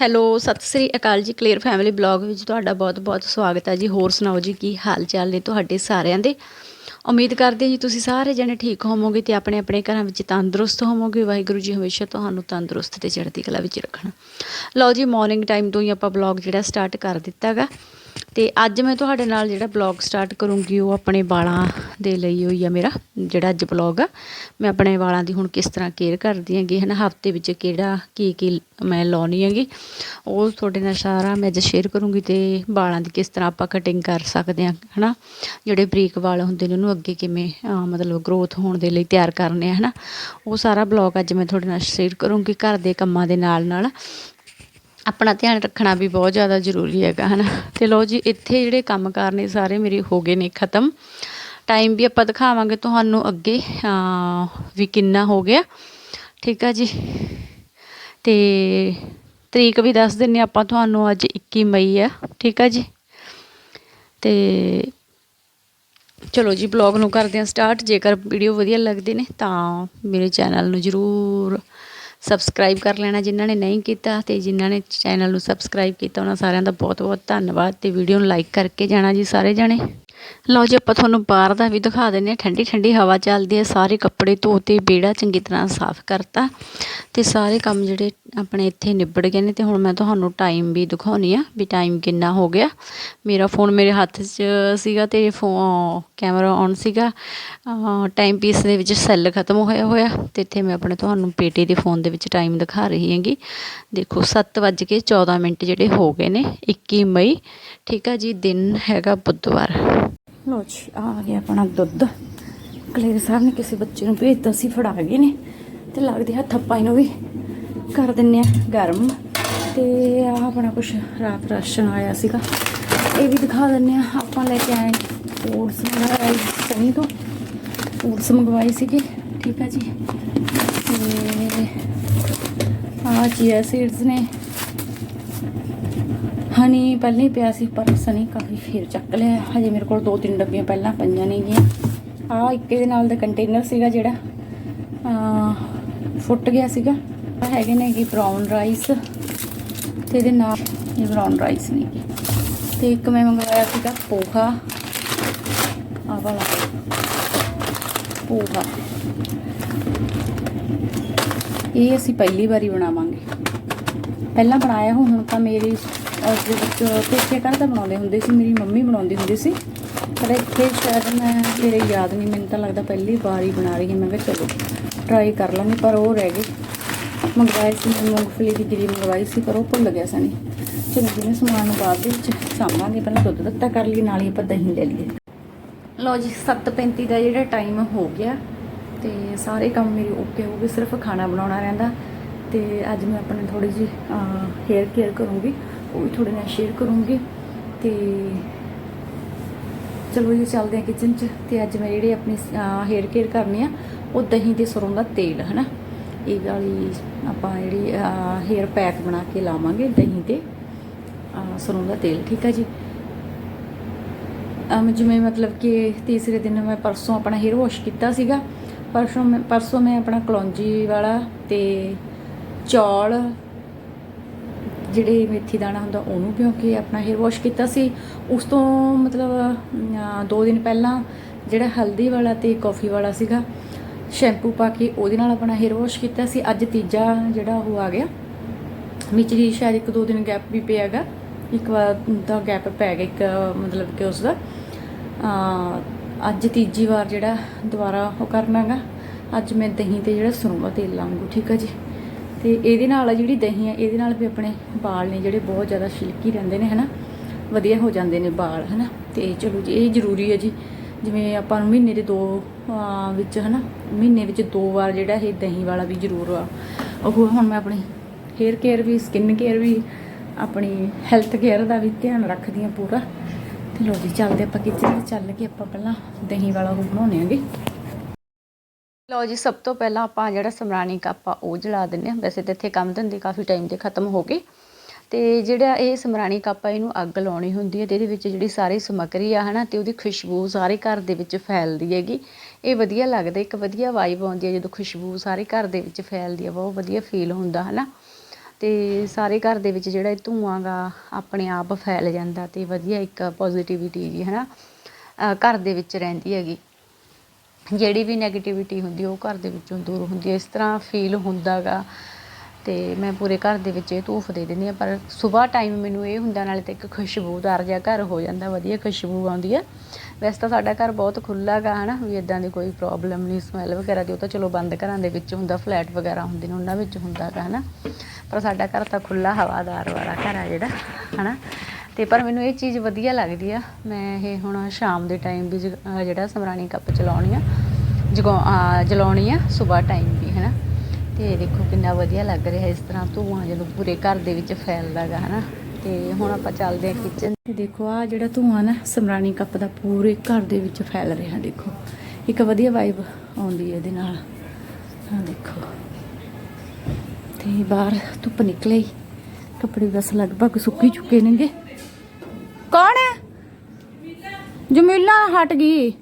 Hello, Sat Sri ਅਕਾਲ ਜੀ clear family blog ਵਿੱਚ ਤੁਹਾਡਾ ਬਹੁਤ-ਬਹੁਤ ਸਵਾਗਤ ਹੈ ਜੀ। ਹੋਰ ਸੁਣਾਓ ਜੀ, ਕੀ ਹਾਲ ਚਾਲ ਨੇ ਤੁਹਾਡੇ ਸਾਰਿਆਂ ਦੇ? ਉਮੀਦ ਕਰਦੇ ਜੀ, ਤੁਸੀਂ ਸਾਰੇ ਜਣੇ ਠੀਕ ਹੋਵੋਗੇ ਤੇ ਆਪਣੇ ਆਪਣੇ ਘਰਾਂ ਵਿੱਚ ਤੰਦਰੁਸਤ ਹੋਵੋਗੇ। ਵਾਹਿਗੁਰੂ ਜੀ ਹਮੇਸ਼ਾ ਤੁਹਾਨੂੰ ਤੰਦਰੁਸਤ ਤੇ ਚੜ੍ਹਦੀ ਕਲਾ ਵਿੱਚ ਰੱਖਣਾ। ਲਓ ਜੀ ਮਾਰਨਿੰਗ ਟਾਈਮ ਤੋਂ ਹੀ ਆਪਾਂ ਬਲੌਗ ਜਿਹੜਾ ਸਟਾਰਟ ਕਰ ਦਿੱਤਾਗਾ। ਅਤੇ ਅੱਜ ਮੈਂ ਤੁਹਾਡੇ ਨਾਲ ਜਿਹੜਾ ਬਲੌਗ ਸਟਾਰਟ ਕਰੂੰਗੀ, ਉਹ ਆਪਣੇ ਵਾਲਾਂ ਦੇ ਲਈ ਹੋਈ ਆ ਮੇਰਾ, ਜਿਹੜਾ ਅੱਜ ਬਲੌਗ ਆ। ਮੈਂ ਆਪਣੇ ਵਾਲਾਂ ਦੀ ਹੁਣ ਕਿਸ ਤਰ੍ਹਾਂ ਕੇਅਰ ਕਰਦੀ ਹੈਗੀ ਹੈ ਨਾ ਹਫ਼ਤੇ ਵਿੱਚ ਕਿਹੜਾ, ਕੀ ਕੀ ਮੈਂ ਲਾਉਣੀ ਹੈਗੀ, ਉਹ ਤੁਹਾਡੇ ਨਾਲ ਸਾਰਾ ਮੈਂ ਅੱਜ ਸ਼ੇਅਰ ਕਰੂੰਗੀ ਤੇ ਵਾਲਾਂ ਦੀ ਕਿਸ ਤਰ੍ਹਾਂ ਆਪਾਂ ਕਟਿੰਗ ਕਰ ਸਕਦੇ ਹਾਂ, ਹਨਾ। ਜਿਹੜੇ ਬਰੀਕ ਵਾਲ ਹੁੰਦੇ ਨੇ, ਉਹਨੂੰ ਅੱਗੇ ਕਿਵੇਂ ਮਤਲਬ ਗਰੋਥ ਹੋਣ ਦੇ ਲਈ ਤਿਆਰ ਕਰਨੇ ਆ, ਹਨਾ। ਉਹ ਸਾਰਾ ਬਲੌਗ ਅੱਜ ਮੈਂ ਤੁਹਾਡੇ ਨਾਲ ਸ਼ੇਅਰ ਕਰੂੰਗੀ ਘਰ ਦੇ ਕੰਮਾਂ ਦੇ ਨਾਲ ਨਾਲ ਆਪਣਾ ਧਿਆਨ ਰੱਖਣਾ ਵੀ ਬਹੁਤ ਜ਼ਿਆਦਾ ਜ਼ਰੂਰੀ ਹੈਗਾ, ਹਨਾ। ਤੇ ਲੋ ਜੀ, ਇੱਥੇ ਜਿਹੜੇ ਕੰਮ ਕਰਨੇ ਸਾਰੇ ਮੇਰੇ ਹੋ ਗਏ ਨੇ ਖਤਮ। ਟਾਈਮ ਵੀ ਆਪਾਂ ਦਿਖਾਵਾਂਗੇ ਤੁਹਾਨੂੰ ਅੱਗੇ ਵੀ ਕਿੰਨਾ ਹੋ ਗਿਆ। ਠੀਕ ਆ ਜੀ। ਤੇ ਤਰੀਕ ਵੀ ਦੱਸ ਦਿੰਨੇ ਆਪਾਂ ਤੁਹਾਨੂੰ, ਅੱਜ 21 ਮਈ ਆ। ਠੀਕ ਆ ਜੀ। ਤੇ ਚਲੋ ਜੀ, ਬਲੌਗ ਨੂੰ ਕਰਦੇ ਹਾਂ ਸਟਾਰਟ। ਜੇਕਰ ਵੀਡੀਓ ਵਧੀਆ ਲੱਗਦੇ ਨੇ ਤਾਂ ਮੇਰੇ ਚੈਨਲ ਨੂੰ ਜਰੂਰ ਸਬਸਕ੍ਰਾਈਬ ਕਰ ਲੈਣਾ ਜਿਨ੍ਹਾਂ ਨੇ ਨਹੀਂ ਕੀਤਾ ਤੇ ਜਿਨ੍ਹਾਂ ਨੇ ਚੈਨਲ ਨੂੰ ਸਬਸਕ੍ਰਾਈਬ ਕੀਤਾ ਉਹਨਾਂ ਸਾਰਿਆਂ ਦਾ ਬਹੁਤ-ਬਹੁਤ ਧੰਨਵਾਦ ਤੇ ਵੀਡੀਓ ਨੂੰ ਲਾਈਕ ਕਰਕੇ ਜਾਣਾ ਜੀ ਸਾਰੇ ਜਣੇ। ਲਓ ਜੀ, ਆਪਾਂ ਤੁਹਾਨੂੰ ਬਾਹਰ ਦਾ ਵੀ ਦਿਖਾ ਦਿੰਦੇ ਹਾਂ। ਠੰਡੀ ਠੰਡੀ ਹਵਾ ਚੱਲਦੀ ਹੈ। ਸਾਰੇ ਕੱਪੜੇ ਧੋਤੇ ਬੇੜਾ ਚੰਗੀ ਤਰ੍ਹਾਂ ਸਾਫ਼ ਕਰਤਾ। ਤੇ ਸਾਰੇ ਕੰਮ ਜਿਹੜੇ ਆਪਣੇ ਇੱਥੇ ਨਿਬੜ ਗਏ ਨੇ ਤੇ ਹੁਣ ਮੈਂ ਤੁਹਾਨੂੰ ਟਾਈਮ ਵੀ ਦਿਖਾਉਣੀ ਆ ਵੀ ਟਾਈਮ ਕਿੰਨਾ ਹੋ ਗਿਆ। ਮੇਰਾ ਫੋਨ ਮੇਰੇ ਹੱਥ 'ਚ ਸੀਗਾ ਤੇ ਫੋ ਕੈਮਰਾ ਔਨ ਸੀਗਾ। ਟਾਈਮ ਪੀਸ ਦੇ ਵਿੱਚ ਸੈੱਲ ਖਤਮ ਹੋਇਆ ਹੋਇਆ ਤੇ ਇੱਥੇ ਮੈਂ ਆਪਣੇ ਤੁਹਾਨੂੰ ਬੇਟੇ ਦੇ ਫੋਨ ਦੇ ਵਿੱਚ ਟਾਈਮ ਦਿਖਾ ਰਹੀ ਹੈਗੀ। ਦੇਖੋ 7:14 ਮਿੰਟ ਜਿਹੜੇ ਹੋ ਗਏ ਨੇ 21 ਮਈ। ਠੀਕ ਆ ਜੀ, ਦਿਨ ਹੈਗਾ ਬੁੱਧਵਾਰ। ਲੋ ਜੀ, ਆ ਗਿਆ ਆਪਣਾ ਦੁੱਧ। ਕਲੇਰ ਸਾਹਿਬ ਨੇ ਕਿਸੇ ਬੱਚੇ ਨੂੰ ਭੇਜਤਾ ਸੀ, ਫੜਾ ਗਏ ਨੇ। ਤੇ ਲੱਗਦੇ ਹੱਥ ਪਾਈ ਨੂੰ ਵੀ ਕਰ ਦਿੰਨੇ ਆ ਗਰਮ। ਤੇ ਆ ਆਪਣਾ ਕੁਛ ਰਾਤ ਰਾਸ਼ਨ ਆਇਆ ਸੀਗਾ। ਇਹ ਵੀ ਦਿਖਾ ਦਿੰਨੇ ਆ ਆਪਾਂ ਲੈ ਕੇ ਆਏ ਓਟਸ ਮੰਗਵਾਏ ਸਨੀ ਤੋਂ। ਓਟਸ ਮੰਗਵਾਏ ਸੀਗੇ, ਠੀਕ ਆ ਜੀ। ਤੇ ਆ ਚੀਆ ਸੀਡਸ ਨੇ। ਹਨੀ ਪਹਿਲਾਂ ਹੀ ਪਿਆ ਸੀ, ਪਰ ਸਨੀ ਕਾਫੀ ਫੇਰ ਚੱਕ ਲਿਆ। ਹਜੇ ਮੇਰੇ ਕੋਲ ਦੋ ਤਿੰਨ ਡੱਬੀਆਂ ਪਹਿਲਾਂ ਪਈਆਂ ਨੇਗੀਆਂ। ਆ ਇੱਕੇ ਦੇ ਨਾਲ ਦਾ ਕੰਟੇਨਰ ਸੀਗਾ ਜਿਹੜਾ ਫੁੱਟ ਗਿਆ ਸੀਗਾ। ਹੈਗੇ ਨੇ ਕਿ ਬ੍ਰਾਊਨ ਰਾਈਸ ਤੇ ਇਹਦੇ ਨਾਲ ਇਹ ਬ੍ਰਾਊਨ ਰਾਈਸ ਨੇ ਤੇ ਇੱਕ ਮੈਂ ਮੰਗਵਾਇਆ ਸੀਗਾ ਪੋਹਾ। ਆ ਵਾਲਾ। ਪੋਹਾ। ਇਹ ਅਸੀਂ ਪਹਿਲੀ ਵਾਰੀ ਬਣਾਵਾਂਗੇ। ਪਹਿਲਾਂ ਬਣਾਇਆ ਹੁਣ ਤਾਂ ਮੇਰੀ ਉਸਦੇ ਵਿੱਚ ਪੇਕੇ ਘਰ ਤਾਂ ਬਣਾਉਂਦੇ ਹੁੰਦੇ ਸੀ, ਮੇਰੀ ਮੰਮੀ ਬਣਾਉਂਦੀ ਹੁੰਦੀ ਸੀ। ਪਰ ਇੱਥੇ ਸ਼ਾਇਦ ਮੈਂ, ਮੇਰੇ ਯਾਦ ਨਹੀਂ, ਮੈਨੂੰ ਤਾਂ ਲੱਗਦਾ ਪਹਿਲੀ ਵਾਰ ਹੀ ਬਣਾ ਰਹੀ ਹਾਂ। ਮੈਂ ਕਿਹਾ ਚਲੋ ਟਰਾਈ ਕਰ ਲਾਂਗੇ, ਪਰ ਉਹ ਰਹਿ ਗਏ। ਮੰਗਵਾਏ ਸੀ, ਮੈਂ ਮੂੰਗਫਲੀ ਦੀ ਗਿਰੀ ਮੰਗਵਾਈ ਸੀ, ਪਰ ਉਹ ਭੁੱਲ ਗਿਆ ਸਣੀ ਚਲੋ, ਜਿਵੇਂ ਸਮਾਨ ਨੂੰ ਬਾਅਦ ਦੇ ਵਿੱਚ ਸਾਂਭਾਂਗੇ, ਪਹਿਲਾਂ ਦੁੱਧ ਦਿੱਤਾ ਕਰ ਲਈ, ਨਾਲ ਹੀ ਆਪਾਂ ਦਹੀਂ ਲੈ ਲਈਏ। ਲਓ ਜੀ 7:35 ਦਾ ਜਿਹੜਾ ਟਾਈਮ ਹੋ ਗਿਆ, ਤੇ ਸਾਰੇ ਕੰਮ ਮੇਰੇ ਓਕੇ ਹੋ ਗਏ, ਸਿਰਫ ਖਾਣਾ ਬਣਾਉਣਾ ਰਹਿੰਦਾ। ਤੇ ਅੱਜ ਮੈਂ ਆਪਣੇ ਥੋੜੀ ਜੀ ਹੇਅਰ ਕੇਅਰ ਕਰੂੰਗੀ। ਉਹ ਵੀ ਤੁਹਾਡੇ ਨਾਲ ਸ਼ੇਅਰ ਕਰੂੰਗੀ ਤੇ ਚਲੋ ਜੀ, ਚੱਲਦੇ ਆ ਕਿਚਨ 'ਚ ਤੇ ਅੱਜ ਮੈਂ ਜਿਹੜੀ ਆਪਣੀ ਹੇਅਰ ਕੇਅਰ ਕਰਨੀ ਆ, ਉਹ ਦਹੀਂ ਤੇ ਸਰੋਂ ਦਾ ਤੇਲ, ਹਨਾ? ਇਹ ਵਾਲੀ ਆਪਾਂ ਜਿਹੜੀ ਹੇਅਰ ਪੈਕ ਬਣਾ ਕੇ ਲਾਵਾਂਗੇ ਦਹੀਂ ਤੇ ਸਰੋਂ ਦਾ ਤੇਲ, ਠੀਕ ਆ ਜੀ? ਅਮ, ਜਿਵੇਂ ਮਤਲਬ ਕਿ ਤੀਸਰੇ ਦਿਨ ਮੈਂ ਪਰਸੋਂ ਆਪਣਾ ਹੇਅਰ ਵਾਸ਼ ਕੀਤਾ ਸੀਗਾ, ਪਰਸੋਂ ਮੈਂ ਪਰਸੋਂ ਮੈਂ ਆਪਣਾ ਕਲੌਂਜੀ ਵਾਲਾ ਤੇ ਚੌਲ ਜਿਹੜੇ ਮੇਥੀ ਦਾਣਾ ਹੁੰਦਾ ਉਹਨੂੰ ਭਿਓ ਕੇ ਆਪਣਾ ਹੇਅਰ ਵਾਸ਼ ਕੀਤਾ ਸੀ। ਉਸ ਤੋਂ ਮਤਲਬ ਅਮ, ਦੋ ਦਿਨ ਪਹਿਲਾਂ ਜਿਹੜਾ ਹਲਦੀ ਵਾਲਾ ਤੇ ਕਾਫੀ ਵਾਲਾ ਸੀਗਾ ਸ਼ੈਂਪੂ ਪਾ ਕੇ ਉਹਦੇ ਨਾਲ ਆਪਣਾ ਹੇਅਰ ਵਾਸ਼ ਕੀਤਾ ਸੀ। ਅੱਜ ਤੀਜਾ ਜਿਹੜਾ ਉਹ ਆ ਗਿਆ। ਵਿੱਚ ਸ਼ਾਇਦ ਇੱਕ ਦੋ ਦਿਨ ਗੈਪ ਵੀ ਪਿਆਗਾ ਇੱਕ ਵਾਰ ਦਾ ਗੈਪ ਪੈ ਗਿਆ ਇੱਕ ਮਤਲਬ ਕਿ ਉਸ ਦਾ। ਅੱਜ ਤੀਜੀ ਵਾਰ ਜਿਹੜਾ ਦੁਬਾਰਾ ਉਹ ਕਰਨਾਗਾ ਅੱਜ ਮੈਂ ਦਹੀਂ ਤੇ ਜਿਹੜਾ ਸਰੋਂ ਦਾ ਤੇਲ ਲਾਉਂਗੀ ਠੀਕ ਹੈ ਜੀ? ਤੇ ਇਹਦੇ ਨਾਲ ਆ ਜਿਹੜੀ ਦਹੀਂ ਆ, ਇਹਦੇ ਨਾਲ ਵੀ ਆਪਣੇ ਵਾਲ ਨੇ ਜਿਹੜੇ ਬਹੁਤ ਜ਼ਿਆਦਾ ਛਿਲਕੀ ਰਹਿੰਦੇ ਨੇ, ਹਨਾ? ਵਧੀਆ ਹੋ ਜਾਂਦੇ ਨੇ ਵਾਲ, ਹਨਾ? ਤੇ ਚਲੋ ਜੀ, ਇਹ ਜ਼ਰੂਰੀ ਹੈ ਜੀ। ਜਿਵੇਂ ਆਪਾਂ ਨੂੰ ਮਹੀਨੇ ਦੇ ਦੋ, ਅਹ, ਵਿੱਚ, ਹਨਾ? ਮਹੀਨੇ ਵਿੱਚ ਦੋ ਵਾਰ ਜਿਹੜਾ ਇਹ ਦਹੀਂ ਵਾਲਾ ਵੀ ਜ਼ਰੂਰ ਆ। ਉਹ ਹੁਣ ਮੈਂ ਆਪਣੀ ਹੇਅਰ ਕੇਅਰ ਵੀ ਸਕਿਨ ਕੇਅਰ ਵੀ, ਆਪਣੀ ਹੈਲਥ ਕੇਅਰ ਦਾ ਵੀ ਧਿਆਨ ਰੱਖਦੀ ਹਾਂ ਪੂਰਾ। ਤੇ ਲੋ ਜੀ, ਚੱਲਦੇ ਆਪਾਂ ਕਿਚਨ ਵਿੱਚ, ਚੱਲ ਕੇ ਆਪਾਂ ਪਹਿਲਾਂ ਦਹੀਂ ਵਾਲਾ ਉਹ ਬਣਾਉਣੇ ਆਂਗੇ। ਲਓ ਜੀ, ਸਭ ਤੋਂ ਪਹਿਲਾਂ ਆਪਾਂ ਜਿਹੜਾ ਸਮਰਾਣੀ ਕੱਪ ਆ, ਉਹ ਜਲਾ ਦਿੰਨੇ ਆ ਵੈਸੇ ਤਾਂ ਇੱਥੇ ਕੰਮ ਧੰਦੇ ਕਾਫੀ ਟਾਈਮ ਦੇ ਖਤਮ ਹੋ ਗਏ। ਤੇ ਜਿਹੜਾ ਇਹ ਸਮਰਾਣੀ ਕੱਪ ਆ, ਇਹਨੂੰ ਅੱਗ ਲਾਉਣੀ ਹੁੰਦੀ ਹੈ ਤੇ ਇਹਦੇ ਵਿੱਚ ਜਿਹੜੀ ਸਾਰੀ ਸਮੱਗਰੀ ਆ, ਹਨਾ, ਤੇ ਉਹਦੀ ਖੁਸ਼ਬੂ ਸਾਰੇ ਘਰ ਦੇ ਵਿੱਚ ਫੈਲਦੀ ਹੈਗੀ। ਇਹ ਵਧੀਆ ਲੱਗਦਾ, ਇੱਕ ਵਧੀਆ ਵਾਈਬ ਆਉਂਦੀ ਹੈ ਜਦੋਂ ਖੁਸ਼ਬੂ ਸਾਰੇ ਘਰ ਦੇ ਵਿੱਚ ਫੈਲਦੀ ਹੈ ਬਹੁਤ ਵਧੀਆ ਫੀਲ ਹੁੰਦਾ, ਹਨਾ। ਤੇ ਸਾਰੇ ਘਰ ਦੇ ਵਿੱਚ ਜਿਹੜਾ ਇਹ ਧੂਆਂ ਗਾ, ਆਪਣੇ ਆਪ ਫੈਲ ਜਾਂਦਾ ਤੇ ਵਧੀਆ ਇੱਕ ਪੋਜ਼ਿਟਿਵਿਟੀ ਜੀ ਹੈ ਨਾ ਘਰ ਦੇ ਵਿੱਚ ਰਹਿੰਦੀ ਹੈਗੀ। ਜਿਹੜੀ ਵੀ ਨੈਗੇਟਿਵਿਟੀ ਹੁੰਦੀ ਉਹ ਘਰ ਦੇ ਵਿੱਚੋਂ ਦੂਰ ਹੁੰਦੀ ਹੈ ਇਸ ਤਰ੍ਹਾਂ ਫੀਲ ਹੁੰਦਾ ਗਾ। ਅਤੇ ਮੈਂ ਪੂਰੇ ਘਰ ਦੇ ਵਿੱਚ ਇਹ ਧੂਫ ਦੇ ਦਿੰਦੀ ਹਾਂ ਪਰ ਸੁਬਾਹ ਟਾਈਮ ਮੈਨੂੰ ਇਹ ਹੁੰਦਾ, ਨਾਲੇ ਤਾਂ ਇੱਕ ਖੁਸ਼ਬੂਦਾਰ ਜਿਹਾ ਘਰ ਹੋ ਜਾਂਦਾ, ਵਧੀਆ ਖੁਸ਼ਬੂ ਆਉਂਦੀ ਹੈ ਵੈਸੇ ਤਾਂ ਸਾਡਾ ਘਰ ਬਹੁਤ ਖੁੱਲ੍ਹਾ ਗਾ, ਹਨਾ? ਵੀ ਇਦਾਂ ਦੀ ਕੋਈ ਪ੍ਰੋਬਲਮ ਨਹੀਂ ਸਮੈਲ ਵਗੈਰਾ ਦੀ, ਉਹ ਤਾਂ ਚਲੋ ਬੰਦ ਘਰਾਂ ਦੇ ਵਿੱਚ ਹੁੰਦਾ ਫਲੈਟ ਵਗੈਰਾ ਹੁੰਦੇ ਨੇ, ਉਹਨਾਂ ਵਿੱਚ ਹੁੰਦਾ ਗਾ, ਹਨਾ? ਪਰ ਸਾਡਾ ਘਰ ਤਾਂ ਖੁੱਲ੍ਹਾ ਹਵਾਦਾਰ ਵਾਲਾ ਘਰ ਆ ਜਿਹੜਾ, ਹਨਾ? ਤੇ ਪਰ ਮੈਨੂੰ ਇਹ ਚੀਜ਼ ਵਧੀਆ ਲੱਗਦੀ ਆ, ਮੈਂ ਇਹ ਹੁਣ ਸ਼ਾਮ ਦੇ ਟਾਈਮ ਵੀ ਜਿਹੜਾ ਸਮਰਾਣੀ ਕੱਪ ਚਲਾਉਣੀ ਆ, ਜਗਾਉ ਜਲਾਉਣੀ ਆ, ਸਵੇਰ ਟਾਈਮ ਵੀ, ਹਨਾ? ਤੇ ਦੇਖੋ ਕਿੰਨਾ ਵਧੀਆ ਲੱਗ ਰਿਹਾ ਇਸ ਤਰ੍ਹਾਂ ਧੂਆਂ ਜਦੋਂ ਪੂਰੇ ਘਰ ਦੇ ਵਿੱਚ ਫੈਲਦਾ ਗਾ ਹਨਾ? ਤੇ ਹੁਣ ਆਪਾਂ ਚੱਲਦੇ ਆ ਕਿਚਨ ਤੇ ਦੇਖੋ ਆ ਜਿਹੜਾ ਧੂਆਂ ਨਾ ਸਮਰਾਣੀ ਕੱਪ ਦਾ ਪੂਰੇ ਘਰ ਦੇ ਵਿੱਚ ਫੈਲ ਰਿਹਾ, ਦੇਖੋ। ਇੱਕ ਵਧੀਆ ਵਾਈਬ ਆਉਂਦੀ ਹੈ ਇਹਦੇ ਨਾਲ। ਆ ਦੇਖੋ। ਤੇ ਬਾਹਰ ਧੁੱਪ ਨਿਕਲੇ ਕੱਪੜੇ ਬਸ ਲਗਭਗ ਸੁੱਕੀ ਚੁੱਕੇ ਨੇਗੇ। ਕੌਣ ਹੈ? ਜਮੀਲਾ ਹਟ ਗਈ।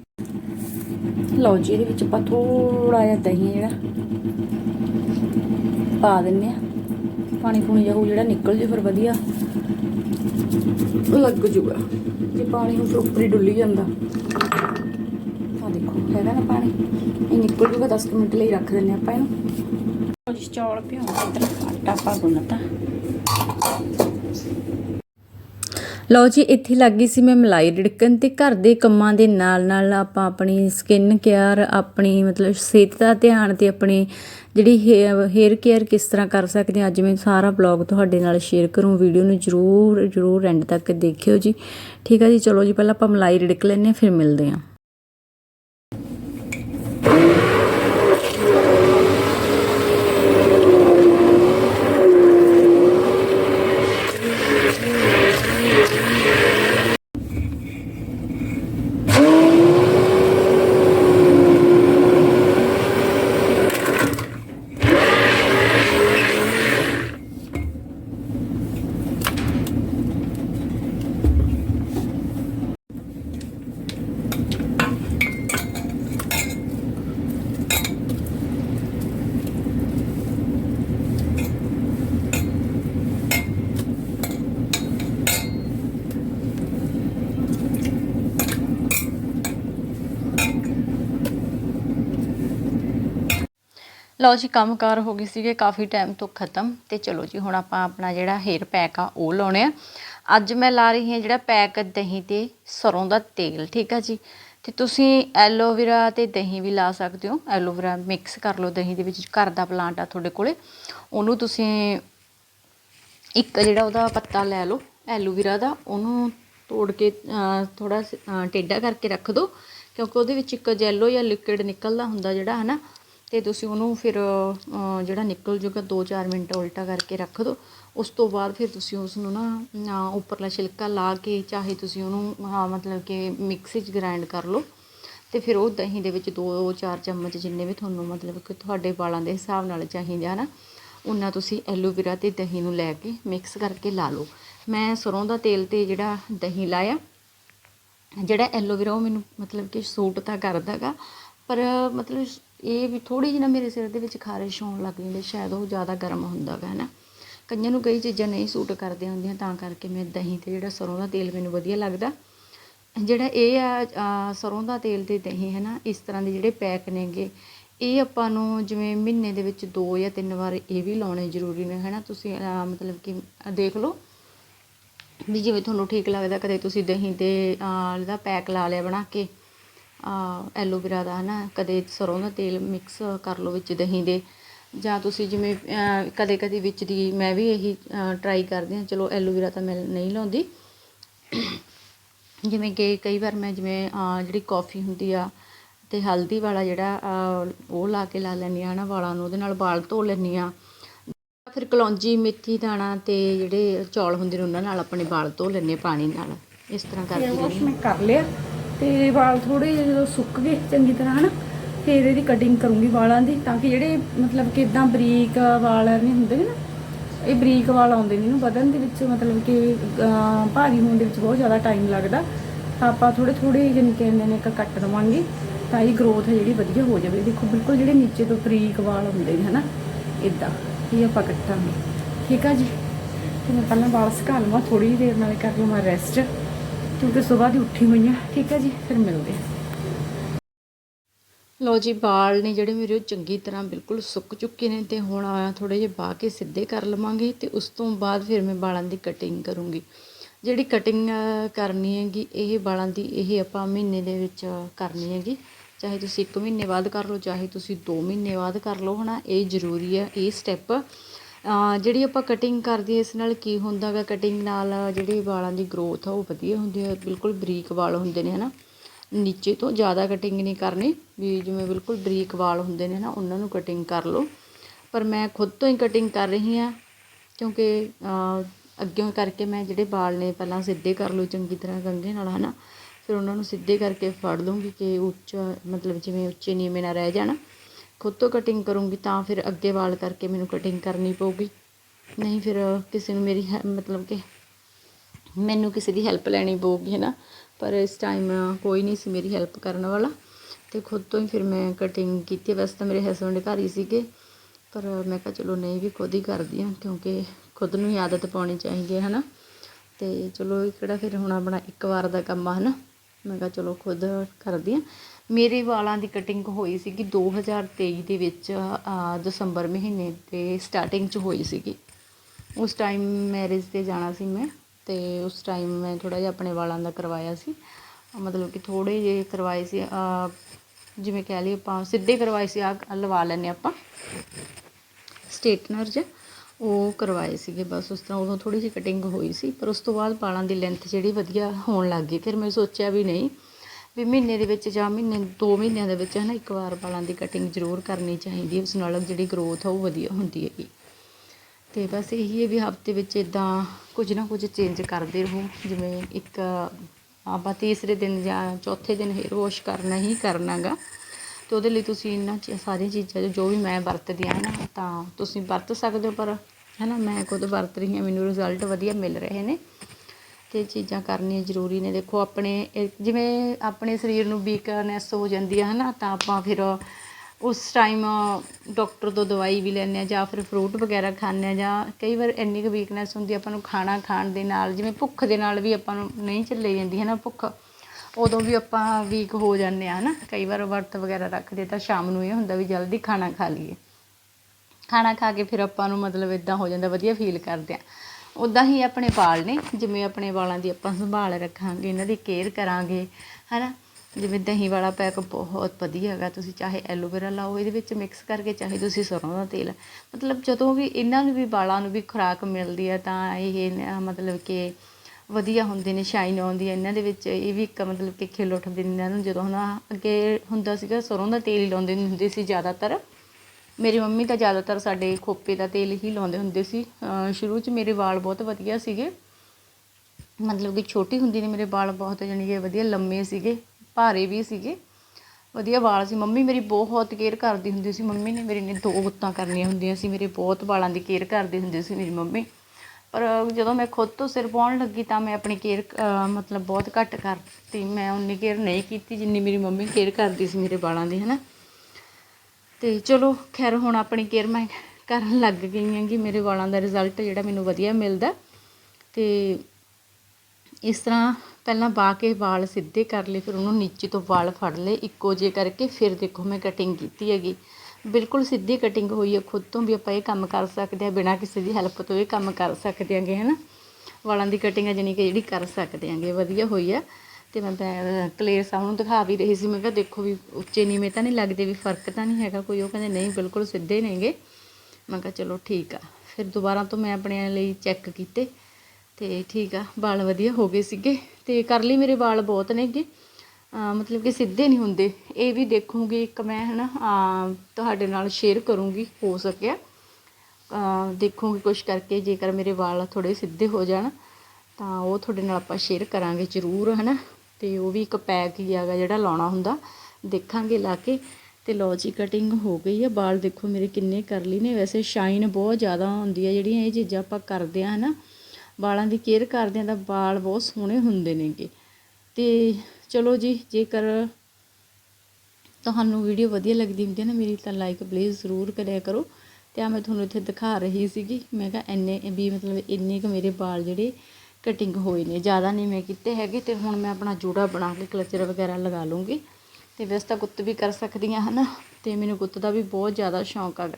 ਲਓ ਜੀ, ਇਹਦੇ ਵਿੱਚ ਆਪਾਂ ਥੋੜਾ ਜਿਹਾ ਦਹੀਂ ਜਿਹੜਾ ਪਾ ਦਿੰਨੇ ਆ ਪਾਣੀ ਪੂਣੀ ਜਾਊ ਜਿਹੜਾ ਨਿਕਲ ਜੇ ਫਿਰ ਵਧੀਆ। ਲੱਗ ਜੂਗਾ। ਜੇ ਪਾਣੀ ਉਸ ਉੱਪਰ ਹੀ ਡੁੱਲੀ ਜਾਂਦਾ। ਆ ਦੇਖੋ, ਹੈਗਾ ਨਾ ਪਾਣੀ? ਇਹ ਨਿਕਲ ਜੂਗਾ 10 ਕੁ ਮਿੰਟ ਲਈ ਰੱਖ ਦਿੰਨੇ ਆਪਾਂ ਇਹਨੂੰ। ਚੌਲ ਭਿਉਂ ਇੱਧਰ ਆਟਾ ਪਾ ਗੁੰਨਤਾ। ਲਓ ਜੀ, ਇੱਥੇ ਲੱਗੀ ਸੀ ਮੈਂ ਮਲਾਈ ਰਿੜਕਣ ਤੇ ਘਰ ਦੇ ਕੰਮਾਂ ਦੇ ਨਾਲ ਨਾਲ ਆਪਾਂ ਆਪਣੀ ਸਕਿਨ ਕੇਅਰ ਆਪਣੀ ਮਤਲਬ ਸਿਹਤ ਦਾ ਧਿਆਨ ਤੇ ਆਪਣੀ ਜਿਹੜੀ ਹੇਅਰ ਕੇਅਰ ਕਿਸ ਤਰ੍ਹਾਂ ਕਰ ਸਕਦੇ ਹਾਂ, ਅੱਜ ਮੈਂ ਸਾਰਾ ਬਲੌਗ ਤੁਹਾਡੇ ਨਾਲ ਸ਼ੇਅਰ ਕਰੂੰ। ਵੀਡੀਓ ਨੂੰ ਜਰੂਰ ਜਰੂਰ ਐਂਡ ਤੱਕ ਦੇਖਿਓ ਜੀ। ਠੀਕ ਆ ਜੀ, ਚਲੋ ਜੀ, ਪਹਿਲਾਂ ਆਪਾਂ ਮਲਾਈ ਰਿੜਕ ਲੈਂਦੇ ਹਾਂ, ਫਿਰ ਮਿਲਦੇ ਹਾਂ। ਲਓ ਜੀ, ਕੰਮਕਾਰ ਹੋ ਗਏ ਸੀਗੇ ਕਾਫੀ ਟਾਈਮ ਤੋਂ ਖਤਮ ਤੇ ਚਲੋ ਜੀ, ਹੁਣ ਆਪਾਂ ਆਪਣਾ ਜਿਹੜਾ ਹੇਅਰ ਪੈਕ ਆ, ਉਹ ਲਾਉਣੇ ਆ। ਅੱਜ ਮੈਂ ਲਾ ਰਹੀ ਹਾਂ ਜਿਹੜਾ ਪੈਕ ਦਹੀਂ ਤੇ ਸਰੋਂ ਦਾ ਤੇਲ, ਠੀਕ ਆ ਜੀ? ਤੇ ਤੁਸੀਂ ਐਲੋਵੇਰਾ ਤੇ ਦਹੀਂ ਵੀ ਲਾ ਸਕਦੇ ਹੋ। ਐਲੋਵੇਰਾ ਮਿਕਸ ਕਰ ਲਓ ਦਹੀਂ ਦੇ ਵਿੱਚ, ਘਰ ਦਾ ਪਲਾਂਟ ਆ ਤੁਹਾਡੇ ਕੋਲੇ। ਉਹਨੂੰ ਤੁਸੀਂ ਇੱਕ ਜਿਹੜਾ ਉਹਦਾ ਪੱਤਾ ਲੈ ਲਓ ਐਲੋਵੇਰਾ ਦਾ, ਉਹਨੂੰ ਤੋੜ ਕੇ ਥੋੜਾ ਟੇਢਾ ਕਰਕੇ ਰੱਖ ਦਿਓ ਕਿਉਂਕਿ ਉਹਦੇ ਵਿੱਚ ਇੱਕ ਜੈਲੋ ਜਾਂ ਲਿਕੁਇਡ ਨਿਕਲਦਾ ਹੁੰਦਾ ਜਿਹੜਾ, ਹਨਾ? ਤੇ ਤੁਸੀਂ ਉਹਨੂੰ ਫਿਰ ਜਿਹੜਾ ਨਿਕਲ ਜੂਗਾ 2-4 ਮਿੰਟ ਉਲਟਾ ਕਰਕੇ ਰੱਖ ਦਿਓ ਉਸ ਤੋਂ ਬਾਅਦ ਫਿਰ ਤੁਸੀਂ ਉਸ ਨੂੰ ਨਾ ਉੱਪਰਲਾ ਛਿਲਕਾ ਲਾ ਕੇ ਚਾਹੇ ਤੁਸੀਂ ਉਹਨੂੰ ਅਹ, ਮਤਲਬ ਕਿ ਮਿਕਸੀ 'ਚ ਗ੍ਰਾਇੰਡ ਕਰ ਲਓ। ਤੇ ਫਿਰ ਉਹ ਦਹੀਂ ਦੇ ਵਿੱਚ 2-4 ਚਮਚ ਜਿੰਨੇ ਵੀ ਤੁਹਾਨੂੰ ਮਤਲਬ ਕਿ ਤੁਹਾਡੇ ਵਾਲਾਂ ਦੇ ਹਿਸਾਬ ਨਾਲ ਚਾਹੀਦੇ ਆ ਨਾ ਉਹਨਾਂ ਤੁਸੀਂ ਐਲੋਵੇਰਾ ਤੇ ਦਹੀਂ ਨੂੰ ਲੈ ਕੇ ਮਿਕਸ ਕਰਕੇ ਲਾ ਲਓ। ਮੈਂ ਸਰੋਂ ਦਾ ਤੇਲ ਤੇ ਜਿਹੜਾ ਦਹੀਂ ਲਾਇਆ ਜਿਹੜਾ ਐਲੋਵੇਰਾ ਉਹ ਮੈਨੂੰ ਮਤਲਬ ਕਿ ਸੂਟ ਤਾਂ ਕਰਦਾਗਾ ਪਰ ਮਤਲਬ ਇਹ ਵੀ ਥੋੜੀ ਜਿਹੀ ਨਾ ਮੇਰੇ ਸਿਰ ਦੇ ਵਿੱਚ ਖਾਰਿਸ਼ ਹੋਣ ਲੱਗ ਜਾਂਦੀ ਸ਼ਾਇਦ ਉਹ ਜ਼ਿਆਦਾ ਗਰਮ ਹੁੰਦਾ ਹੈ ਨਾ ਕਈਆਂ ਨੂੰ ਕਈ ਚੀਜ਼ਾਂ ਨਹੀਂ ਸੂਟ ਕਰਦੀਆਂ ਹੁੰਦੀਆਂ ਤਾਂ ਕਰਕੇ ਮੈਂ ਦਹੀਂ ਤੇ ਜਿਹੜਾ ਸਰੋਂ ਦਾ ਤੇਲ ਮੈਨੂੰ ਵਧੀਆ ਲੱਗਦਾ। ਜਿਹੜਾ ਇਹ ਆ ਅ, ਸਰੋਂ ਦਾ ਤੇਲ ਤੇ ਦਹੀਂ ਹੈ ਨਾ ਇਸ ਤਰ੍ਹਾਂ ਦੇ ਜਿਹੜੇ ਪੈਕ ਨੇਗੇ ਇਹ ਆਪਾਂ ਨੂੰ ਜਿਵੇਂ ਮਹੀਨੇ ਦੇ ਵਿੱਚ ਦੋ ਜਾਂ ਤਿੰਨ ਵਾਰ ਇਹ ਵੀ ਲਾਉਣੇ ਜ਼ਰੂਰੀ ਨੇ ਹੈ ਨਾ ਤੁਸੀਂ ਮਤਲਬ ਕਿ ਦੇਖ ਲਓ। ਵੀ ਜਿਵੇਂ ਤੁਹਾਨੂੰ ਠੀਕ ਲੱਗਦਾ ਕਦੇ ਤੁਸੀਂ ਦਹੀਂ ਤੇ ਦਾ ਪੈਕ ਲਾ ਲਿਆ ਬਣਾ ਕੇ ਐਲੋਵੇਰਾ ਦਾ ਹਨਾ? ਕਦੇ ਸਰੋਂ ਦਾ ਤੇਲ ਮਿਕਸ ਕਰ ਲਓ ਵਿੱਚ ਦਹੀਂ ਦੇ। ਜਾਂ ਤੁਸੀਂ ਜਿਵੇਂ ਕਦੇ ਕਦੇ ਵਿੱਚ ਦੀ ਮੈਂ ਵੀ ਇਹੀ ਟਰਾਈ ਕਰਦੀ ਹਾਂ। ਚਲੋ ਐਲੋਵੇਰਾ ਤਾਂ ਮੈਂ ਨਹੀਂ ਲਾਉਂਦੀ। ਜਿਵੇਂ ਕਿ ਕਈ ਵਾਰ ਮੈਂ ਜਿਵੇਂ ਜਿਹੜੀ ਕੌਫੀ ਹੁੰਦੀ ਆ ਤੇ ਹਲਦੀ ਵਾਲਾ ਜਿਹੜਾ ਉਹ ਲਾ ਕੇ ਲਾ ਲੈਂਦੀ ਹਾਂ ਹਨਾ? ਵਾਲਾਂ ਨੂੰ ਉਹਦੇ ਨਾਲ ਵਾਲ ਧੋ ਲੈਂਦੀ ਹਾਂ। ਫਿਰ ਕਲੌਂਜੀ ਮੇਥੀ ਦਾਣਾ ਤੇ ਜਿਹੜੇ ਚੌਲ ਹੁੰਦੇ ਨੇ ਉਹਨਾਂ ਨਾਲ ਆਪਣੇ ਵਾਲ ਧੋ ਹਾਂ ਪਾਣੀ ਨਾਲ। ਇਸ ਤਰ੍ਹਾਂ ਕਰਕੇ ਵਾਸ਼ ਮੈਂ ਕਰ ਲਿਆ। ਤੇ ਵਾਲ ਥੋੜੇ ਜਿਹੇ ਜਦੋਂ ਸੁੱਕ ਗਏ, ਚੰਗੀ ਤਰ੍ਹਾਂ ਹਨਾ, ਫਿਰ ਇਹਦੀ ਕਟਿੰਗ ਕਰੂੰਗੀ ਵਾਲਾਂ ਦੀ, ਤਾਂ ਕਿ ਜਿਹੜੇ ਮਤਲਬ ਕਿ ਇਦਾਂ ਬਰੀਕ ਵਾਲ ਨਹੀਂ ਹੁੰਦੇ ਨਾ ਇਹ ਬਰੀਕ ਵਾਲ ਆਉਂਦੇ ਨੇ, ਇਹਨੂੰ ਵਧਣ ਦੇ ਵਿੱਚ ਮਤਲਬ ਕਿ ਭਾਰੀ ਹੋਣ ਦੇ ਵਿੱਚ ਬਹੁਤ ਜ਼ਿਆਦਾ ਟਾਈਮ ਲੱਗਦਾ। ਤਾਂ ਆਪਾਂ ਥੋੜੇ ਥੋੜੇ ਜਿੰਨੇ ਕਿ ਇੰਨੇ ਨੇ ਇੱਕ ਕੱਟ ਦਵਾਂਗੇ, ਤਾਂ ਇਹ ਗਰੋਥ ਹੈ ਜਿਹੜੀ ਵਧੀਆ ਹੋ ਜਾਵੇ। ਦੇਖੋ, ਬਿਲਕੁਲ ਜਿਹੜੇ ਨੀਚੇ ਤੋਂ ਬਰੀਕ ਵਾਲ ਹੁੰਦੇ ਨੇ ਹਨਾ ਇਦਾਂ ਇਹ ਆਪਾਂ ਕੱਟਾਂਗੇ। ਠੀਕ ਆ ਜੀ? ਤੇ ਮੈਂ ਪਹਿਲਾਂ ਵਾਲ ਸੁਕਾ ਲਵਾਂ ਥੋੜੀ ਦੇਰ ਨਾਲ ਕਰ ਲਵਾਂ ਰੈਸਟ ਕਿਉਂਕਿ ਸਵੇਰ ਦੀ ਉੱਠੀ ਹੋਈ ਆ। ਠੀਕ ਹੈ ਜੀ, ਫਿਰ ਮਿਲਦੇ ਆ। ਲੋ ਜੀ, ਬਾਲ ਨੇ ਜਿਹੜੇ ਮੇਰੇ ਉਹ ਚੰਗੀ ਤਰ੍ਹਾਂ ਬਿਲਕੁਲ ਸੁੱਕ ਚੁੱਕੇ ਨੇ ਤੇ ਹੁਣ ਥੋੜੇ ਜਿਹੇ ਬਾਹ ਕੇ ਸਿੱਧੇ ਕਰ ਲਵਾਂਗੇ ਤੇ ਉਸ ਤੋਂ ਬਾਅਦ ਫਿਰ ਮੈਂ ਬਾਲਾਂ ਦੀ ਕਟਿੰਗ ਕਰੂੰਗੀ। ਜਿਹੜੀ ਕਟਿੰਗ ਕਰਨੀ ਹੈਗੀ, ਇਹ ਬਾਲਾਂ ਦੀ ਇਹ ਆਪਾਂ ਮਹੀਨੇ ਦੇ ਵਿੱਚ ਕਰਨੀ ਹੈਗੀ। ਚਾਹੇ ਤੁਸੀਂ 1 ਮਹੀਨੇ ਬਾਅਦ ਕਰ ਲਓ, ਚਾਹੇ ਤੁਸੀਂ 2 ਮਹੀਨੇ ਬਾਅਦ ਕਰ ਲਓ, ਹਨਾ, ਇਹ ਜ਼ਰੂਰੀ ਹੈ ਇਹ ਸਟੈਪ ਜਿਹੜੀ ਆਪਾਂ ਕਟਿੰਗ ਕਰਦੇ ਇਸ ਨਾਲ ਕੀ ਹੁੰਦਾ ਗਾ? ਕਟਿੰਗ ਨਾਲ ਜਿਹੜੀ ਵਾਲਾਂ ਦੀ ਗਰੋਥ ਆ, ਉਹ ਵਧੀਆ ਹੁੰਦੀ ਹੈ ਬਿਲਕੁਲ ਬਰੀਕ ਵਾਲ ਹੁੰਦੇ ਨੇ, ਹਨਾ? ਨੀਚੇ ਤੋਂ ਜ਼ਿਆਦਾ ਕਟਿੰਗ ਨਹੀਂ ਕਰਨੀ। ਵੀ ਜਿਵੇਂ ਬਿਲਕੁਲ ਬਰੀਕ ਵਾਲ ਹੁੰਦੇ ਨੇ ਨਾ ਉਹਨਾਂ ਨੂੰ ਕਟਿੰਗ ਕਰ ਲਓ। ਪਰ ਮੈਂ ਖੁਦ ਤੋਂ ਹੀ ਕਟਿੰਗ ਕਰ ਰਹੀ ਹਾਂ, ਕਿਉਂਕਿ ਅੱਗੇ ਕਰਕੇ ਮੈਂ ਜਿਹੜੇ ਵਾਲ ਨੇ ਪਹਿਲਾਂ ਸਿੱਧੇ ਕਰ ਲਓ, ਚੰਗੀ ਤਰ੍ਹਾਂ ਕੰਘੇ ਨਾਲ, ਹਨਾ? ਫਿਰ ਉਹਨਾਂ ਨੂੰ ਸਿੱਧੇ ਕਰਕੇ ਫੜ ਲੂੰਗੀ ਕਿ ਉੱਚਾ, ਮਤਲਬ ਜਿਵੇਂ ਉੱਚੇ ਨੀਵੇਂ ਨਾ ਰਹਿ ਜਾਣ। ਖੁਦ ਤੋਂ ਕਟਿੰਗ ਕਰੂੰਗੀ ਤਾਂ ਫਿਰ ਅੱਗੇ ਵਾਲ ਕਰਕੇ ਮੈਨੂੰ ਕਟਿੰਗ ਕਰਨੀ ਪਊਗੀ। ਨਹੀਂ ਫਿਰ ਕਿਸੇ ਨੂੰ ਮੇਰੀ ਹੈ- ਮਤਲਬ ਕਿ ਮੈਨੂੰ ਕਿਸੇ ਦੀ ਹੈਲਪ ਲੈਣੀ ਪਊਗੀ ਹੈ ਨਾ ਪਰ ਇਸ ਟਾਈਮ ਕੋਈ ਨਹੀਂ ਸੀ ਮੇਰੀ ਹੈਲਪ ਕਰਨ ਵਾਲਾ ਤੇ ਖੁਦ ਤੋਂ ਹੀ ਫਿਰ ਮੈਂ ਕਟਿੰਗ ਕੀਤੀ। ਵੈਸੇ ਤਾਂ ਮੇਰੇ ਹਸਬੰਡ ਘਰ ਹੀ ਸੀਗੇ, ਪਰ ਮੈਂ ਕਿਹਾ ਚਲੋ ਨਹੀਂ ਵੀ ਖੁਦ ਹੀ ਕਰਦੀ ਹਾਂ, ਕਿਉਂਕਿ ਖੁਦ ਨੂੰ ਹੀ ਆਦਤ ਪਾਉਣੀ ਚਾਹੀਦੀ ਹੈ, ਹਨਾ? ਤੇ ਚਲੋ ਇਹ ਕਿਹੜਾ ਫਿਰ ਹੁਣ ਆਪਣਾ ਇੱਕ ਵਾਰ ਦਾ ਕੰਮ ਆ, ਹਨਾ? ਮੈਂ ਕਿਹਾ ਚਲੋ ਖੁਦ ਕਰਦੀ ਹਾਂ। ਮੇਰੇ ਵਾਲਾਂ ਦੀ ਕਟਿੰਗ ਹੋਈ ਸੀਗੀ 2023 ਦੇ ਵਿੱਚ ਦਸੰਬਰ ਮਹੀਨੇ ਦੇ ਸਟਾਰਟਿੰਗ 'ਚ ਹੋਈ ਸੀਗੀ। ਉਸ ਟਾਈਮ ਮੈਰਿਜ ਤੇ ਜਾਣਾ ਸੀ ਮੈਂ ਅਤੇ ਉਸ ਟਾਈਮ ਮੈਂ ਥੋੜ੍ਹਾ ਜਿਹਾ ਆਪਣੇ ਵਾਲਾਂ ਦਾ ਕਰਵਾਇਆ ਸੀ। ਮਤਲਬ ਕਿ ਥੋੜ੍ਹੇ ਜਿਹੇ ਕਰਵਾਏ ਸੀ ਜਿਵੇਂ ਕਹਿ ਲਈਏ ਆਪਾਂ ਸਿੱਧੇ ਕਰਵਾਏ ਸੀ ਆ ਲਵਾ ਲੈਨੇ ਆਪਾਂ। ਸਟੇਟਨਰ 'ਚ ਉਹ ਕਰਵਾਏ ਸੀਗੇ ਬਸ, ਉਸ ਤਰ੍ਹਾਂ ਉਦੋਂ ਥੋੜੀ ਜਿਹੀ ਕਟਿੰਗ ਹੋਈ ਸੀ, ਪਰ ਉਸ ਤੋਂ ਬਾਅਦ ਵਾਲਾਂ ਦੀ ਲੈਂਥ ਜਿਹੜੀ ਵਧੀਆ ਹੋਣ ਲੱਗ ਗਈ। ਫਿਰ ਮੈਂ ਸੋਚਿਆ ਵੀ ਨਹੀਂ ਵੀ ਮਹੀਨੇ ਦੇ ਵਿੱਚ ਜਾਂ ਮਹੀਨੇ, ਦੋ ਮਹੀਨਿਆਂ ਦੇ ਵਿੱਚ ਹਨਾ, ਇੱਕ ਵਾਰ ਵਾਲਾਂ ਦੀ ਕਟਿੰਗ ਜ਼ਰੂਰ ਕਰਨੀ ਚਾਹੀਦੀ ਹੈ, ਉਸ ਨਾਲ ਜਿਹੜੀ ਗਰੋਥ ਆ ਉਹ ਵਧੀਆ ਹੁੰਦੀ ਹੈਗੀ। ਤੇ ਬਸ ਇਹੀ ਹੈ ਵੀ ਹਫ਼ਤੇ ਵਿੱਚ ਇਦਾਂ ਕੁਝ ਨਾ ਕੁਝ ਚੇਂਜ ਕਰਦੇ ਰਹੋ, ਜਿਵੇਂ ਇੱਕ ਆਪਾਂ ਤੀਸਰੇ ਦਿਨ ਜਾਂ ਚੌਥੇ ਦਿਨ ਹੇਅਰ ਵਾਸ਼ ਕਰਨਾ ਹੀ ਕਰਨਾਗਾ ਤੇ ਉਹਦੇ ਲਈ ਤੁਸੀਂ ਇਹਨਾਂ ਚ ਸਾਰੀਆਂ ਚੀਜ਼ਾਂ ਜੋ ਵੀ ਮੈਂ ਵਰਤਦੀ ਹਾਂ ਨਾ, ਤਾਂ ਤੁਸੀਂ ਵਰਤ ਸਕਦੇ ਹੋ, ਪਰ ਹੈ ਨਾ ਮੈਂ ਖੁਦ ਵਰਤ ਰਹੀ ਹਾਂ, ਮੈਨੂੰ ਰਿਜ਼ਲਟ ਵਧੀਆ ਮਿਲ ਰਹੇ ਨੇ। ਤੇ ਚੀਜ਼ਾਂ ਕਰਨੀਆਂ ਜ਼ਰੂਰੀ ਨੇ। ਦੇਖੋ, ਆਪਣੇ ਜਿਵੇਂ ਆਪਣੇ ਸਰੀਰ ਨੂੰ ਵੀਕਨੈਸ ਹੋ ਜਾਂਦੀ ਆ ਹੈ ਨਾ ਤਾਂ ਆਪਾਂ ਫਿਰ ਉਸ ਟਾਈਮ ਡਾਕਟਰ ਤੋਂ ਦਵਾਈ ਵੀ ਲੈਂਦੇ ਹਾਂ ਜਾਂ ਫਿਰ ਫਰੂਟ ਵਗੈਰਾ ਖਾਂਦੇ ਹਾਂ ਜਾਂ ਕਈ ਵਾਰ ਇੰਨੀ ਕੁ ਵੀਕਨੈਸ ਹੁੰਦੀ ਆਪਾਂ ਨੂੰ ਖਾਣਾ ਖਾਣ ਦੇ ਨਾਲ, ਜਿਵੇਂ ਭੁੱਖ ਦੇ ਨਾਲ ਵੀ ਆਪਾਂ ਨੂੰ ਨਹੀਂ ਚੱਲੇ ਜਾਂਦੀ ਹੈ ਨਾ ਭੁੱਖ, ਉਦੋਂ ਵੀ ਆਪਾਂ ਵੀਕ ਹੋ ਜਾਂਦੇ ਆ ਹਨਾ। ਕਈ ਵਾਰ ਵਰਤ ਵਗੈਰਾ ਰੱਖਦੇ ਤਾਂ ਸ਼ਾਮ ਨੂੰ ਇਹ ਹੁੰਦਾ ਵੀ ਜਲਦੀ ਖਾਣਾ ਖਾ ਲਈਏ। ਖਾਣਾ ਖਾ ਕੇ ਫਿਰ ਆਪਾਂ ਨੂੰ ਮਤਲਬ ਇਦਾਂ ਹੋ ਜਾਂਦਾ, ਵਧੀਆ ਫੀਲ ਕਰਦੇ ਆ ਉਦਾਂ ਹੀ ਆਪਣੇ ਵਾਲ ਨੇ, ਜਿਵੇਂ ਆਪਣੇ ਵਾਲਾਂ ਦੀ ਆਪਾਂ ਸੰਭਾਲ ਰੱਖਾਂਗੇ, ਇਹਨਾਂ ਦੀ ਕੇਅਰ ਕਰਾਂਗੇ, ਹਨਾ? ਜਿਵੇਂ ਦਹੀਂ ਵਾਲਾ ਪੈਕ ਬਹੁਤ ਵਧੀਆ ਹੈਗਾ, ਤੁਸੀਂ ਚਾਹੇ ਐਲੋਵੇਰਾ ਲਾਓ, ਇਹਦੇ ਵਿੱਚ ਮਿਕਸ ਕਰਕੇ ਚਾਹੇ ਤੁਸੀਂ ਸਰੋਂ ਦਾ ਤੇਲ। ਮਤਲਬ ਜਦੋਂ ਵੀ ਇਹਨਾਂ ਨੂੰ ਵੀ ਵਾਲਾਂ ਨੂੰ ਵੀ ਖੁਰਾਕ ਮਿਲਦੀ ਹੈ, ਤਾਂ ਇਹ ਮਤਲਬ ਕਿ ਵਧੀਆ ਹੁੰਦੇ ਨੇ ਸ਼ਾਈਨ ਆਉਂਦੀ ਹੈ ਇਹਨਾਂ ਦੇ ਵਿੱਚ। ਇਹ ਵੀ ਇੱਕ ਮਤਲਬ ਕਿ ਖਿਲ ਉੱਠਦੇ ਨੇ ਇਹਨਾਂ ਨੂੰ, ਜਦੋਂ ਹਨਾ ਅੱਗੇ ਹੁੰਦਾ ਸੀਗਾ, ਸਰੋਂ ਦਾ ਤੇਲ ਹੀ ਲਾਉਂਦੇ ਹੁੰਦੇ ਸੀ ਜ਼ਿਆਦਾਤਰ। ਮੇਰੀ ਮੰਮੀ ਤਾਂ ਜ਼ਿਆਦਾਤਰ ਸਾਡੇ ਖੋਪੇ ਦਾ ਤੇਲ ਹੀ ਲਾਉਂਦੇ ਹੁੰਦੇ ਸੀ। ਸ਼ੁਰੂ 'ਚ ਮੇਰੇ ਵਾਲ ਬਹੁਤ ਵਧੀਆ ਸੀਗੇ। ਮਤਲਬ ਕਿ ਛੋਟੀ ਹੁੰਦੀ ਨੇ ਮੇਰੇ ਵਾਲ ਬਹੁਤ ਜਾਣੀ ਕਿ ਵਧੀਆ ਲੰਮੇ ਸੀਗੇ, ਭਾਰੇ ਵੀ ਸੀਗੇ। ਵਧੀਆ ਵਾਲ ਸੀ। ਮੰਮੀ ਮੇਰੀ ਬਹੁਤ ਕੇਅਰ ਕਰਦੀ ਹੁੰਦੀ ਸੀ। ਮੰਮੀ ਨੇ ਮੇਰੇ ਨੇ ਦੋ ਗੁੱਤਾਂ ਕਰਨੀਆਂ ਹੁੰਦੀਆਂ ਸੀ। ਮੇਰੇ ਬਹੁਤ ਵਾਲਾਂ ਦੀ ਕੇਅਰ ਕਰਦੀ ਹੁੰਦੀ ਸੀ ਮੇਰੀ ਮੰਮੀ। ਪਰ ਜਦੋਂ ਮੈਂ ਖੁਦ ਤੋਂ ਸਿਰ ਪਾਉਣ ਲੱਗੀ ਤਾਂ ਮੈਂ ਆਪਣੀ ਕੇਅਰ ਮਤਲਬ ਬਹੁਤ ਘੱਟ ਕਰਤੀ ਮੈਂ ਉਨੀ ਕੇਅਰ ਨਹੀਂ ਕੀਤੀ ਜਿੰਨੀ ਮੇਰੀ ਮੰਮੀ ਕੇਅਰ ਕਰਦੀ ਸੀ ਮੇਰੇ ਵਾਲਾਂ ਦੀ, ਹਨਾ। ਤੇ ਚਲੋ, ਖੈਰ ਹੁਣ ਆਪਣੀ ਕੇਅਰ ਮੈਂ ਕਰਨ ਲੱਗ ਗਈ ਹਾਂ ਕਿ ਮੇਰੇ ਵਾਲਾਂ ਦਾ ਰਿਜ਼ਲਟ ਜਿਹੜਾ ਮੈਨੂੰ ਵਧੀਆ ਮਿਲਦਾ। ਤੇ ਇਸ ਤਰ੍ਹਾਂ ਪਹਿਲਾਂ ਬਾਹ ਕੇ ਵਾਲ ਸਿੱਧੇ ਕਰ ਲਏ, ਫਿਰ ਉਹਨੂੰ ਨੀਚੇ ਤੋਂ ਵਾਲ ਫੜ ਲਏ, ਇੱਕੋ ਜਿਹੇ ਕਰਕੇ ਫਿਰ ਦੇਖੋ ਮੈਂ ਕਟਿੰਗ ਕੀਤੀ ਹੈਗੀ। ਬਿਲਕੁਲ ਸਿੱਧੀ ਕਟਿੰਗ ਹੋਈ ਹੈ ਖੁਦ ਤੋਂ ਵੀ ਆਪਾਂ ਇਹ ਕੰਮ ਕਰ ਸਕਦੇ ਹਾਂ ਬਿਨਾਂ ਕਿਸੇ ਦੀ ਹੈਲਪ ਤੋਂ ਇਹ ਕੰਮ ਕਰ ਸਕਦੇ ਹਾਂਗੇ, ਹਨਾ? ਵਾਲਾਂ ਦੀ ਕਟਿੰਗ ਹੈ ਜਾਣੀ ਕਿ ਜਿਹੜੀ ਕਰ ਸਕਦੇ ਹਾਂਗੇ, ਵਧੀਆ ਹੋਈ ਆ। ਤੇ ਮੈਂ ਕਲੇਰ ਸਾਹਿਬ ਨੂੰ ਦਿਖਾ ਵੀ ਰਹੀ ਸੀ। ਮੈਂ ਕਿਹਾ ਦੇਖੋ ਵੀ ਉੱਚੇ ਨੀਵੇਂ ਤਾਂ ਨਹੀਂ ਲੱਗਦੇ, ਵੀ ਫ਼ਰਕ ਤਾਂ ਨਹੀਂ ਹੈਗਾ ਕੋਈ। ਉਹ ਕਹਿੰਦੇ ਨਹੀਂ, ਬਿਲਕੁਲ ਸਿੱਧੇ ਨੇਗੇ। ਮੈਂ ਕਿਹਾ ਚਲੋ ਠੀਕ ਆ। ਫਿਰ ਦੁਬਾਰਾ ਤੋਂ ਮੈਂ ਆਪਣੇ ਲਈ ਚੈੱਕ ਕੀਤੇ ਤੇ ਠੀਕ ਆ, ਵਾਲ ਵਧੀਆ ਹੋ ਗਏ ਸੀਗੇ। ਤੇ ਕਰ ਲਈ ਮੇਰੇ ਵਾਲ ਬਹੁਤ ਨੇਗੇ। ਮਤਲਬ ਕਿ ਸਿੱਧੇ ਨਹੀਂ ਹੁੰਦੇ। ਇਹ ਵੀ ਦੇਖੂੰਗੀ, ਇੱਕ ਮੈਂ ਹਨਾ ਅਹ ਤੁਹਾਡੇ ਨਾਲ ਸ਼ੇਅਰ ਕਰੂੰਗੀ, ਹੋ ਸਕਿਆ। ਅਹ ਦੇਖੂੰਗੀ ਕੁਛ ਕਰਕੇ, ਜੇਕਰ ਮੇਰੇ ਵਾਲ ਥੋੜੇ ਸਿੱਧੇ ਹੋ ਜਾਣ, ਤਾਂ ਉਹ ਤੁਹਾਡੇ ਨਾਲ ਆਪਾਂ ਸ਼ੇਅਰ ਕਰਾਂਗੇ ਜ਼ਰੂਰ, ਹਨਾ। ਅਤੇ ਉਹ ਵੀ ਇੱਕ ਪੈਕ ਹੀ ਹੈਗਾ ਜਿਹੜਾ ਲਾਉਣਾ ਹੁੰਦਾ। ਦੇਖਾਂਗੇ ਲਾ ਕੇ। ਅਤੇ ਲੋ ਜੀ ਕਟਿੰਗ ਹੋ ਗਈ ਹੈ ਵਾਲ ਦੇਖੋ ਮੇਰੇ ਕਿੰਨੇ ਕਰਲੀ ਨੇ। ਵੈਸੇ ਸ਼ਾਈਨ ਬਹੁਤ ਜ਼ਿਆਦਾ ਹੁੰਦੀ ਹੈ ਜਿਹੜੀਆਂ ਇਹ ਚੀਜ਼ਾਂ ਆਪਾਂ ਕਰਦੇ ਆ, ਹਨਾ। ਵਾਲਾਂ ਦੀ ਕੇਅਰ ਕਰਦੇ ਆ ਤਾਂ ਵਾਲ ਬਹੁਤ ਸੋਹਣੇ ਹੁੰਦੇ ਨੇਗੇ। ਤੇ ਚਲੋ ਜੀ, ਜੇਕਰ ਤੁਹਾਨੂੰ ਵੀਡੀਓ ਵਧੀਆ ਲੱਗਦੀ ਹੁੰਦੀ ਹੈ ਨਾ ਮੇਰੀ, ਤਾਂ ਲਾਈਕ ਪਲੀਜ਼ ਜ਼ਰੂਰ ਕਰਿਆ ਕਰੋ। ਤੇ ਆ ਮੈਂ ਤੁਹਾਨੂੰ ਇੱਥੇ ਦਿਖਾ ਰਹੀ ਸੀਗੀ। ਮੈਂ ਕਿਹਾ ਇੰਨੇ, ਵੀ ਮਤਲਬ ਇੰਨੇ ਕੁ ਮੇਰੇ ਵਾਲ ਜਿਹੜੇ ਕਟਿੰਗ ਹੋਏ ਨੇ, ਜ਼ਿਆਦਾ ਨਹੀਂ ਮੈਂ ਕੀਤੇ ਹੈਗੇ ਤੇ ਹੁਣ ਮੈਂ ਆਪਣਾ ਜੂੜਾ ਬਣਾ ਕੇ ਕਲਚਰ ਵਗੈਰਾ ਲਗਾ ਲੂੰਗੀ। ਤੇ ਵੈਸੇ ਤਾਂ ਗੁੱਤ ਵੀ ਕਰ ਸਕਦੀ ਹਾਂ ਹਨਾ, ਤੇ ਮੈਨੂੰ ਗੁੱਤ ਦਾ ਵੀ ਬਹੁਤ ਜ਼ਿਆਦਾ ਸ਼ੌਂਕ ਹੈਗਾ।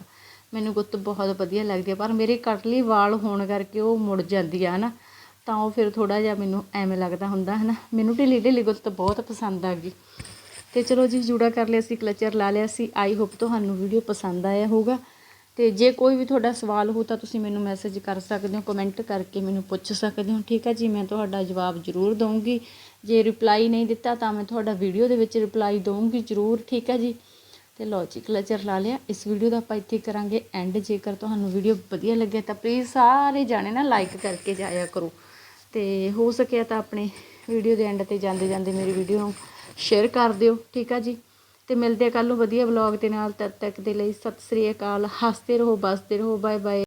ਮੈਨੂੰ ਗੁੱਤ ਬਹੁਤ ਵਧੀਆ ਲੱਗਦੀ ਆ, ਪਰ ਮੇਰੇ ਕਟਲੀ ਵਾਲ ਹੋਣ ਕਰਕੇ ਉਹ ਮੁੜ ਜਾਂਦੀ ਆ ਹਨਾ। ਤਾਂ ਉਹ ਫਿਰ ਥੋੜਾ ਜਿਹਾ ਮੈਨੂੰ ਐਵੇਂ ਲੱਗਦਾ ਹੁੰਦਾ ਹਨਾ। ਮੈਨੂੰ ਢਿੱਲੀ ਢਿੱਲੀ ਗੁੱਤ ਬਹੁਤ ਪਸੰਦ ਆ ਗਈ ਤੇ ਚਲੋ ਜੀ, ਜੂੜਾ ਕਰ ਲਿਆ ਸੀ, ਕਲਚਰ ਲਾ ਲਿਆ ਸੀ। ਆਈ ਹੋਪ ਤੁਹਾਨੂੰ ਵੀਡੀਓ ਪਸੰਦ ਆਇਆ ਹੋਊਗਾ। ਤੇ ਜੇ ਕੋਈ ਵੀ ਤੁਹਾਡਾ ਸਵਾਲ ਹੋ ਤਾਂ ਤੁਸੀਂ ਮੈਨੂੰ ਮੈਸੇਜ ਕਰ ਸਕਦੇ ਹੋ ਕਮੈਂਟ ਕਰਕੇ ਮੈਨੂੰ ਪੁੱਛ ਸਕਦੇ ਹੋ। ਠੀਕ ਹੈ ਜੀ, ਮੈਂ ਤੁਹਾਡਾ ਜਵਾਬ ਜ਼ਰੂਰ ਦਵਾਂਗੀ ਜੇ ਰਿਪਲਾਈ ਨਹੀਂ ਦਿੱਤਾ ਤਾਂ ਮੈਂ ਤੁਹਾਡਾ ਵੀਡੀਓ ਦੇ ਵਿੱਚ ਰਿਪਲਾਈ ਦਵਾਂਗੀ ਜ਼ਰੂਰ। ਠੀਕ ਹੈ ਜੀ? ਤੇ ਲਓ ਜੀ, ਕਲਚਰ ਲਾ ਲਿਆ। ਇਸ ਵੀਡੀਓ ਦਾ ਆਪਾਂ ਇੱਥੇ ਕਰਾਂਗੇ ਐਂਡ ਜੇਕਰ ਤੁਹਾਨੂੰ ਵੀਡੀਓ ਵਧੀਆ ਲੱਗੇ ਤਾਂ ਪਲੀਜ਼ ਸਾਰੇ ਜਾਣੇ ਨਾ ਲਾਈਕ ਕਰਕੇ ਜਾਇਆ ਕਰੋ। ਤੇ ਹੋ ਸਕਿਆ ਤਾਂ ਆਪਣੇ ਵੀਡੀਓ ਦੇ ਐਂਡ ਤੇ ਜਾਂਦੇ ਜਾਂਦੇ ਮੇਰੀ ਵੀਡੀਓ ਨੂੰ ਸ਼ੇਅਰ ਕਰ ਦਿਓ। ਠੀਕ ਆ ਜੀ? ਅਤੇ ਮਿਲਦੇ ਆ ਕੱਲ੍ਹ ਨੂੰ ਵਧੀਆ ਵਲੋਗ ਦੇ ਨਾਲ, ਤਦ ਤੱਕ ਦੇ ਲਈ ਸਤਿ ਸ੍ਰੀ ਅਕਾਲ, ਹੱਸਦੇ ਰਹੋ, ਬਸਦੇ ਰਹੋ ਬਾਏ ਬਾਏ